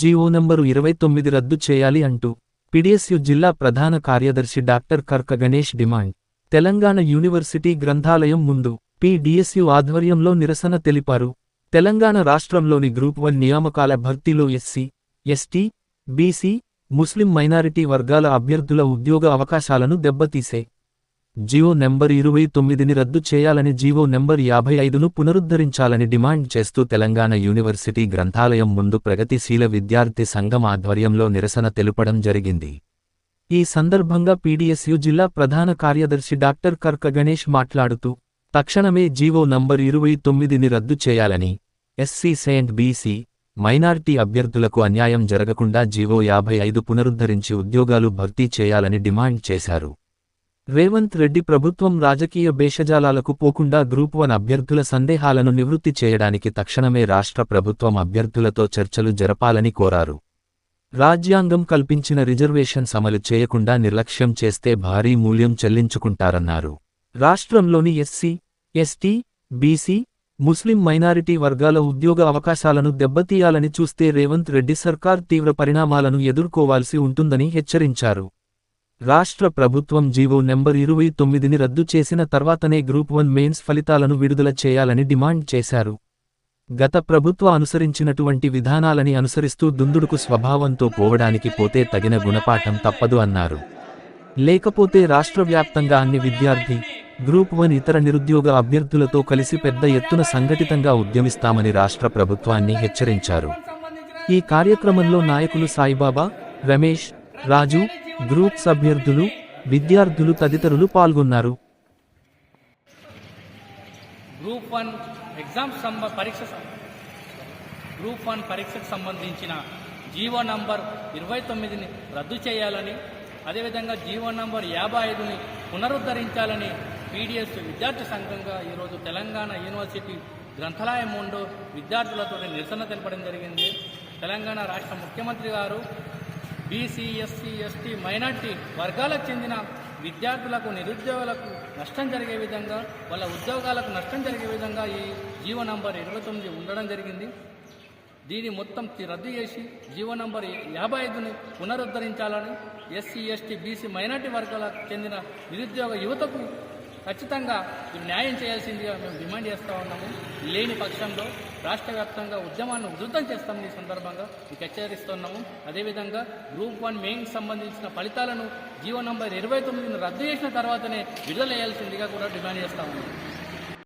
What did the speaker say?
GO number ఇరవై తొమ్మిది రద్దు చేయాలి అంటూ పిడిఎస్యు జిల్లా ప్రధాన కార్యదర్శి doctor Karka Ganesh demand. Telangana university గ్రంథాలయం ముందు పిడిఎస్యు ఆధ్వర్యంలో నిరసన తెలిపారు. తెలంగాణ రాష్ట్రంలోని గ్రూప్ వన్ నియామకాల భర్తీలో SC ST BC Muslim minority వర్గాల అభ్యర్థుల ఉద్యోగ అవకాశాలను దెబ్బతీసే జియో నెంబర్ ఇరవై తొమ్మిదిని రద్దు చేయాలని జీవో నెంబర్ యాభై ఐదును పునరుద్ధరించాలని డిమాండ్ చేస్తూ తెలంగాణ యూనివర్సిటీ గ్రంథాలయం ముందు ప్రగతిశీల విద్యార్థి సంఘం ఆధ్వర్యంలో నిరసన తెలుపడం జరిగింది. ఈ సందర్భంగా పీడీఎస్యు జిల్లా ప్రధాన కార్యదర్శి డాక్టర్ కర్క గణేష్ మాట్లాడుతూ తక్షణమే జీవో నంబర్ ఇరవై తొమ్మిదిని రద్దు చేయాలని ఎస్సీ సెయింట్ బీసీ మైనార్టీ అభ్యర్థులకు అన్యాయం జరగకుండా జీవో యాభై ఐదు పునరుద్ధరించి ఉద్యోగాలు భర్తీ చేయాలని డిమాండ్ చేశారు. రేవంత్ రెడ్డి ప్రభుత్వం రాజకీయ భేషజాలాలకు పోకుండా గ్రూప్ వన్ అభ్యర్థుల సందేహాలను నివృత్తి చేయడానికి తక్షణమే రాష్ట్ర ప్రభుత్వం అభ్యర్థులతో చర్చలు జరపాలని కోరారు. రాజ్యాంగం కల్పించిన రిజర్వేషన్ అమలు చేయకుండా నిర్లక్ష్యం చేస్తే భారీ మూల్యం చెల్లించుకుంటారన్నారు. రాష్ట్రంలోని SC ST BC Muslim minority వర్గాల ఉద్యోగ అవకాశాలను దెబ్బతీయాలని చూస్తే రేవంత్ రెడ్డి సర్కార్ తీవ్ర పరిణామాలను ఎదుర్కోవాల్సి ఉంటుందని హెచ్చరించారు. రాష్ట్ర ప్రభుత్వం జీవో నెంబర్ ఇరవై తొమ్మిదిని రద్దు చేసిన తర్వాతనే గ్రూప్ వన్ మెయిన్స్ ఫలితాలను విడుదల చేయాలని డిమాండ్ చేశారు. గత ప్రభుత్వ అనుసరించినటువంటి విధానాలని అనుసరిస్తూ దుందుడుకు స్వభావంతో పోవడానికి పోతే తగిన గుణపాఠం తప్పదు అన్నారు. లేకపోతే రాష్ట్ర వ్యాప్తంగా అన్ని విద్యార్థి గ్రూప్ వన్ ఇతర నిరుద్యోగ అభ్యర్థులతో కలిసి పెద్ద ఎత్తున సంఘటితంగా ఉద్యమిస్తామని రాష్ట్ర ప్రభుత్వాన్ని హెచ్చరించారు. ఈ కార్యక్రమంలో నాయకులు సాయిబాబా రమేష్ రాజు గ్రూప్ సభ్యర్థులు విద్యార్థులు తదితరులు పాల్గొన్నారు. గ్రూప్ వన్ ఎగ్జామ్ పరీక్ష గ్రూప్ వన్ పరీక్షకు సంబంధించిన జీవో నంబర్ ఇరవై తొమ్మిదిని రద్దు చేయాలని అదేవిధంగా జీవో నంబర్ యాభై ఐదుని పునరుద్ధరించాలని పీడిఎస్ విద్యార్థి సంఘంగా ఈరోజు తెలంగాణ యూనివర్సిటీ గ్రంథాలయం ముందు విద్యార్థులతో నిరసన తెలపడం జరిగింది. తెలంగాణ రాష్ట్ర ముఖ్యమంత్రి గారు బీసీ ఎస్సీ ఎస్టీ మైనార్టీ వర్గాలకు చెందిన విద్యార్థులకు నిరుద్యోగులకు నష్టం జరిగే విధంగా వాళ్ళ ఉద్యోగాలకు నష్టం జరిగే విధంగా ఈ జీవో నంబర్ ఇరవై తొమ్మిది ఉండడం జరిగింది. దీన్ని మొత్తం రద్దు చేసి జీవో నంబర్ యాభై ఐదుని పునరుద్ధరించాలని ఎస్సీ ఎస్టీ బీసీ మైనార్టీ వర్గాలకు చెందిన నిరుద్యోగ యువతకు ఖచ్చితంగా ఈ న్యాయం చేయాల్సిందిగా మేము డిమాండ్ చేస్తూ ఉన్నాము. లేని పక్షంలో రాష్ట్ర వ్యాప్తంగా ఉద్యమాన్ని ఉధృతం చేస్తామని ఈ సందర్భంగా మీకు హెచ్చరిస్తున్నాము. అదేవిధంగా గ్రూప్ వన్ మెయిన్కి సంబంధించిన ఫలితాలను జీవో నంబర్ ఇరవై తొమ్మిదిని రద్దు చేసిన తర్వాతనే విడుదల చేయాల్సిందిగా కూడా డిమాండ్ చేస్తా ఉన్నాము.